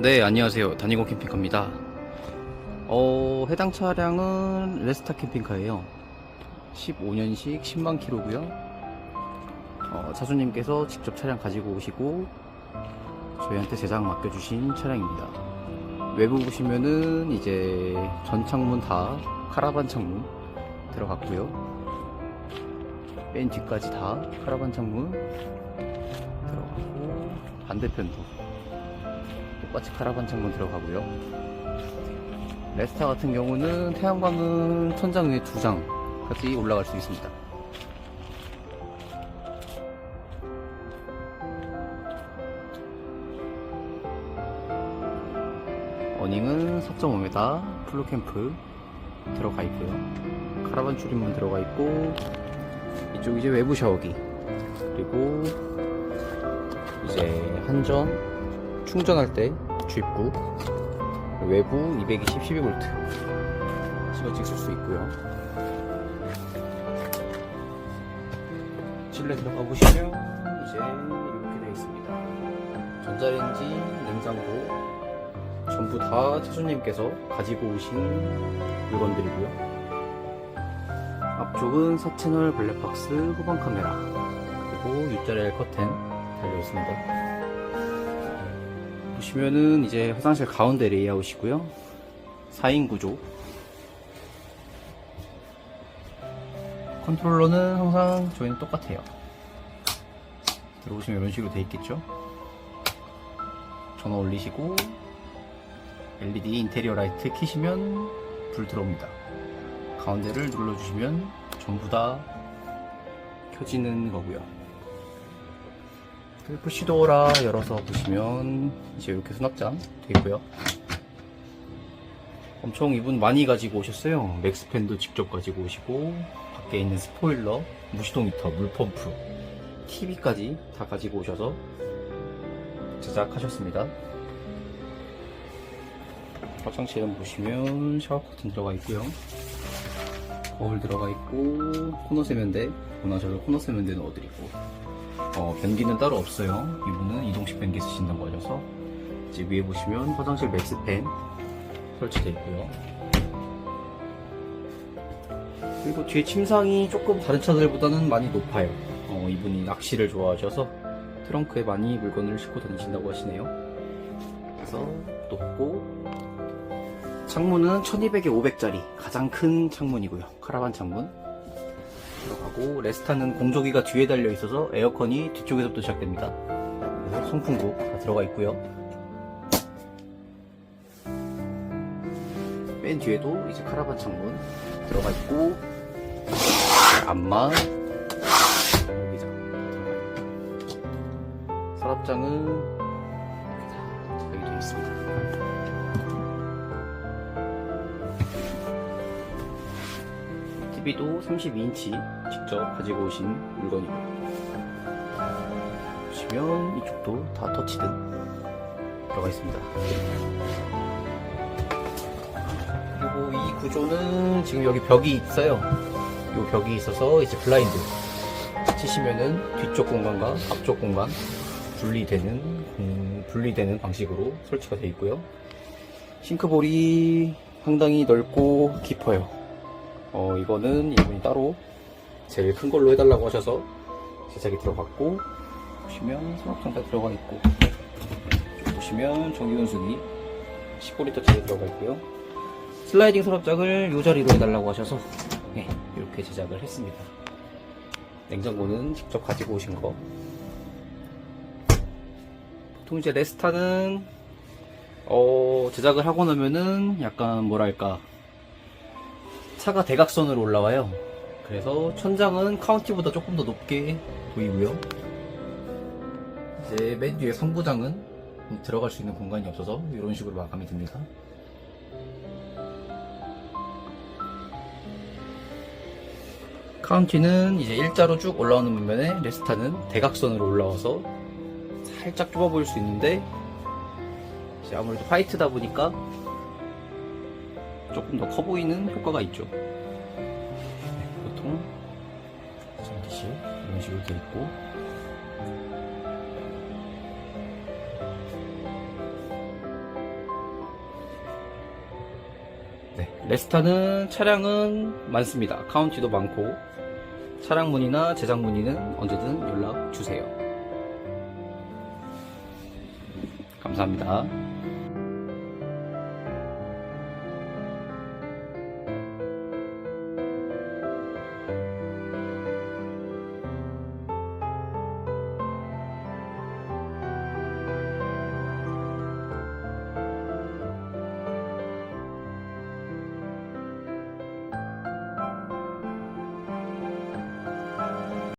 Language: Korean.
네, 안녕하세요. 다니고 캠핑카입니다. 어, 해당 차량은 레스타 캠핑카예요. 15년식 10만 킬로고요. 어, 차주님께서 직접 차량 가지고 오시고 저희한테 제작 맡겨주신 차량입니다. 외부 보시면은 이제 전 창문 다 카라반 창문 들어갔고요. 맨 뒤까지 다 카라반 창문 들어가고 반대편도 똑같이 카라반 창문 들어가고요. 레스타 같은 경우는 태양광은 천장 위에 두 장까지 올라갈 수 있습니다. 어닝은 4.5m 플루캠프 들어가 있고요. 카라반 출입문 들어가 있고 이쪽 이제 외부 샤워기 그리고 이제 한전 충전할 때 주입구 외부 220 12V 실어찍 쓸수 있고요. 실내 들어가 보시면 이제 이렇게 되어 있습니다. 전자레인지, 냉장고 전부 다 차주님께서 가지고 오신 물건들이고요. 앞쪽은 4채널 블랙박스 후방 카메라 그리고 U자리알 커튼 달려 있습니다 보시면은 이제 화장실 가운데 레이아웃이고요. 4인 구조. 컨트롤러는 항상 저희는 똑같아요. 들어오시면 이런 식으로 돼 있겠죠. 전원 올리시고 LED 인테리어 라이트 켜시면 불 들어옵니다. 가운데를 눌러주시면 전부 다 켜지는 거고요. 그 푸시도어라 열어서 보시면 이제 이렇게 수납장 되어 있고요. 엄청 이분 많이 가지고 오셨어요. 맥스팬도 직접 가지고 오시고 밖에 있는 스포일러, 무시동 히터, 물펌프, TV까지 다 가지고 오셔서 제작하셨습니다. 화장실은 보시면 샤워 커튼 들어가 있고요. 거울 들어가 있고 코너 세면대, 원하셔서 코너 세면대 넣어드리고 어, 변기는 따로 없어요. 이분은 이동식 변기 쓰신다고 하셔서 이제 위에 보시면 화장실 맥스팬 설치되어 있고요. 그리고 뒤에 침상이 조금 다른 차들보다는 많이 높아요. 어, 이분이 낚시를 좋아하셔서 트렁크에 많이 물건을 싣고 다니신다고 하시네요. 그래서 높고 창문은 1200에 500짜리 가장 큰 창문이고요. 카라반 창문. 들어가고 레스타는 공조기가 뒤에 달려 있어서 에어컨이 뒤쪽에서부터 시작됩니다. 그래서 송풍구 다 들어가 있고요. 맨 뒤에도 이제 카라반 창문 들어가 있고 안마 있고 서랍장은 TV도 32인치 직접 가지고 오신 물건이고요. 보시면 이쪽도 다 터치등 들어가 있습니다. 그리고 이 구조는 지금 여기 벽이 있어요. 이 벽이 있어서 이제 블라인드 치시면은 뒤쪽 공간과 앞쪽 공간 분리되는 음, 분리되는 방식으로 설치가 되어 있고요. 싱크볼이 상당히 넓고 깊어요. 어, 이거는 이분이 따로 제일 큰 걸로 해달라고 하셔서 제작이 들어갔고, 보시면 다 들어가 있고, 쭉 보시면 전기온수기 15리터짜리 들어가 있고요. 슬라이딩 서랍장을 이 자리로 해달라고 하셔서, 네, 이렇게 제작을 했습니다. 냉장고는 직접 가지고 오신 거. 보통 이제 레스타는, 어, 제작을 하고 나면은 약간 뭐랄까, 차가 대각선으로 올라와요. 그래서 천장은 카운티보다 조금 더 높게 보이고요. 이제 맨 뒤에 상부장은 들어갈 수 있는 공간이 없어서 이런 식으로 마감이 됩니다. 카운티는 이제 일자로 쭉 올라오는 반면에 레스타는 대각선으로 올라와서 살짝 좁아 보일 수 있는데 이제 아무래도 화이트다 보니까 조금 더 커 보이는 효과가 있죠. 보통 샌디시 이런 식으로 되어 있고 네, 레스타는 차량은 많습니다. 카운티도 많고 차량 문의나 제작 문의는 언제든 연락 주세요. 감사합니다.